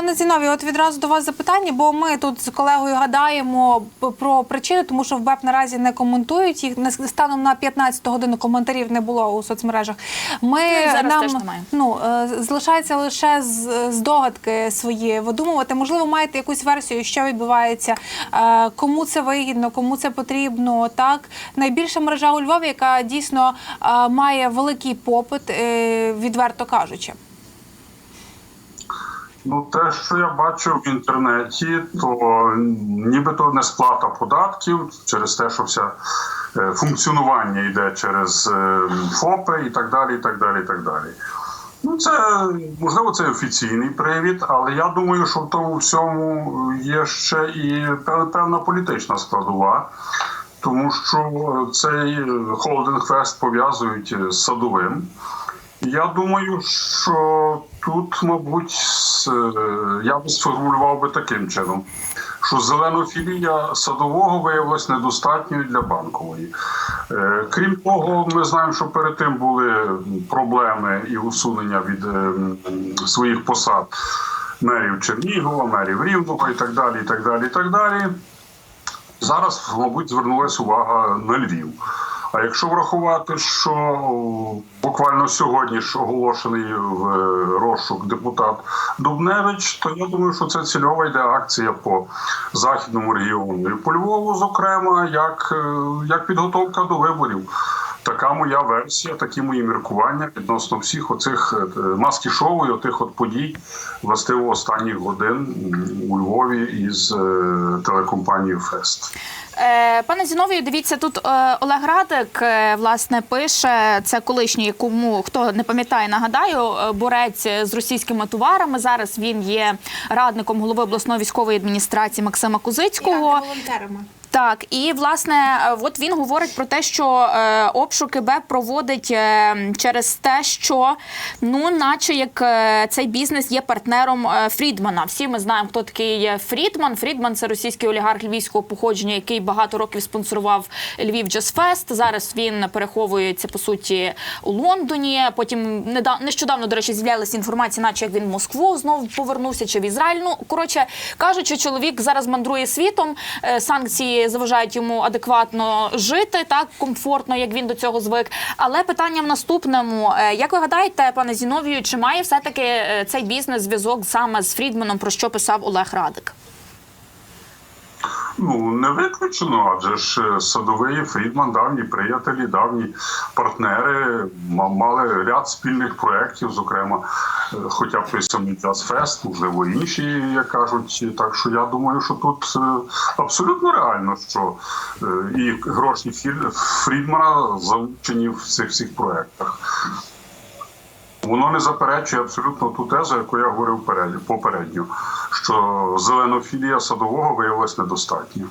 Пане Зінові, от відразу до вас запитання, бо ми тут з колегою гадаємо про причини, тому що в БЕП наразі не коментують їх. Станом на 15 годину коментарів не було у соцмережах. Ми Ну, зараз нам теж немає. ну е, залишається лише з- здогадки свої видумувати. Можливо, маєте якусь версію, що відбувається, е, кому це вигідно, кому це потрібно. Так найбільша мережа у Львові, яка дійсно е, має великий попит, відверто кажучи. Ну, те, що я бачу в інтернеті, то нібито не сплата податків через те, що вся е, функціонування йде через е, ФОПи і так далі. і так далі, і так далі. Ну, це можливо, це офіційний привід, але я думаю, що в тому всьому є ще і певна політична складова, тому що цей холдинг фест пов'язують з садовим. Я думаю, що тут, мабуть, е, я би сформулював би таким чином, що зеленофілія садового виявилась недостатньою для банкової. Е, Крім того, ми знаємо, що перед тим були проблеми і усунення від е, своїх посад мерів Чернігова, мерів Рівного і так далі. і так далі, і так далі. Зараз, мабуть, звернулася увага на Львів. А якщо врахувати, що буквально сьогодні ж оголошений в е, розшук депутат Дубневич, то я думаю, що це цільова йде акція по західному регіону і по Львову, зокрема, як, е, як підготовка до виборів. Така моя версія, такі мої міркування відносно всіх оцих е, маски шоу і отих от подій, властиво останніх годин у Львові із телекомпанією Фест. Е, Пане Зіновію, дивіться, тут е, Олег Радик е, власне пише це колишній, кому хто не пам'ятає, нагадаю, борець з російськими товарами. Зараз він є радником голови обласної військової адміністрації Максима Кузицького. волонтерами. Так, і власне, от він говорить про те, що е, обшуки БЕП проводить е, через те, що ну, наче як е, цей бізнес є партнером е, Фрідмана. Всі ми знаємо, хто такий є Фрідман. Фрідман це російський олігарх львівського походження, який багато років спонсорував Львів Джаз Фест. Зараз він переховується по суті у Лондоні. Потім нещодавно, до речі, з'являлася інформація, наче як він в Москву знову повернувся чи в Ізраїль. Ну коротше кажуть, що чоловік зараз мандрує світом. Е, Санкції заважають йому адекватно жити, так комфортно, як він до цього звик. Але питання в наступному: Е, як ви гадаєте, пане Зіновію, чи має все таки цей бізнес зв'язок саме з Фрідманом, про що писав Олег Радик? Ну не виключено, адже ж е, садовий Фрідман, давні приятелі, давні партнери, мали ряд спільних проєктів, зокрема, е, хоча б той самий Fest, можливо, інші, як кажуть. Так що я думаю, що тут е, абсолютно реально, що і гроші Фрідмана залучені в цих всіх проєктах. Воно не заперечує абсолютно ту тезу, яку я говорив попередньо, що зеленофілія садового виявилась недостатньо.